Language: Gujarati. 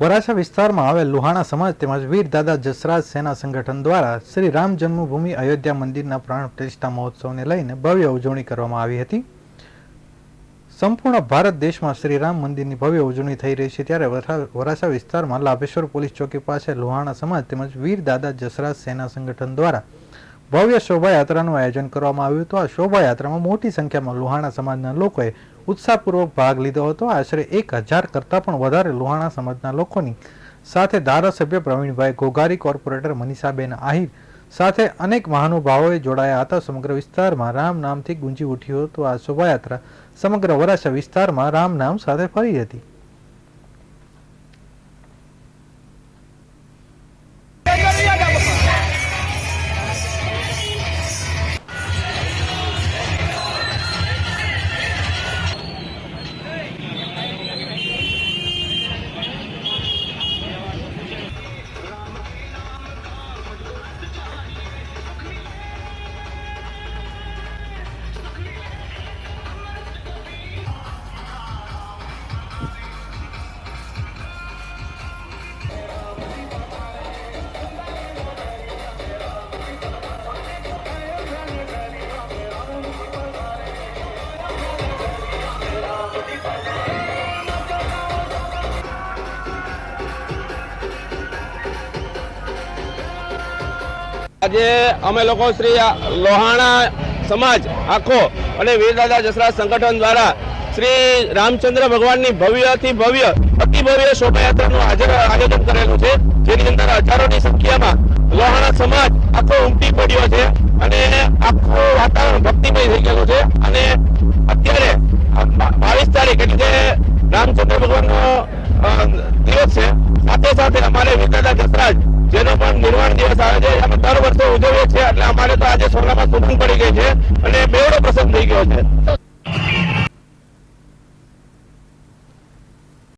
વરાછા વિસ્તારમાં આવેલ લુહાણા સમાજ તેમજ વીર દાદા જસરાજ સેના સંગઠન દ્વારા શ્રી રામ જન્મભૂમિ અયોધ્યા મંદિરના પ્રાણ પ્રતિષ્ઠા મહોત્સવને લઈને ભવ્ય ઉજવણી કરવામાં આવી હતી. સંપૂર્ણ ભારત દેશમાં શ્રી રામ મંદિરની ભવ્ય ઉજવણી થઈ રહી છે ત્યારે વરા- વરાછા વિસ્તારમાં લાભેશ્વર પોલીસ ચોકી પાસે લુહાણા સમાજ તેમજ વીર દાદા જસરાજ સેના સંગઠન દ્વારા ભવ્ય શોભાયાત્રાનું આયોજન કરવામાં આવ્યું હતું. આ શોભાયાત્રામાં મોટી સંખ્યામાં લુહાણા સમાજના લોકોએ ઉત્સાહપૂર્વક ભાગ લીધો હતો. આશરે એક હજાર કરતાં પણ વધારે લુહાણા સમાજના લોકોની સાથે ધારાસભ્ય પ્રવીણભાઈ ઘોઘારી, કોર્પોરેટર મનીષાબેન આહિર સાથે અનેક મહાનુભાવોએ જોડાયા હતા. સમગ્ર વિસ્તારમાં રામ નામથી ગુંજી ઉઠ્યું હતું. આ શોભાયાત્રા સમગ્ર વરાછા વિસ્તારમાં રામ નામ સાથે ફરી હતી. આજે અમે લોકો શ્રી લોહાણા સમાજ, આખો અને વીરદાદા જસરાજ સંગઠન દ્વારા શ્રી રામચંદ્ર ભગવાનની ભવ્યથી ભવ્ય, અતિ ભવ્ય શોભાયાત્રાનું આજે આયોજન કરેલું છે. જેની અંદર હજારોની સંખ્યામાં લોહાણા સમાજ આખો ઉમટી પડ્યો છે અને આખું વાતાવરણ ભક્તિમય થઈ ગયેલું છે. અને અત્યારે બાવીસ તારીખ એટલે રામચંદ્ર ભગવાનનો દિવસ છે. સાથે સાથે અમારે વીરદાદા જસરાજ, જેનો પણ નિર્વાણ દિવસ આવે છે, અમે દર વર્ષે ઉજવીએ છીએ, એટલે અમારે તો આજે સોનામાં સુધન પડી ગઈ છે અને બેવડો પ્રસંગ થઈ ગયો છે.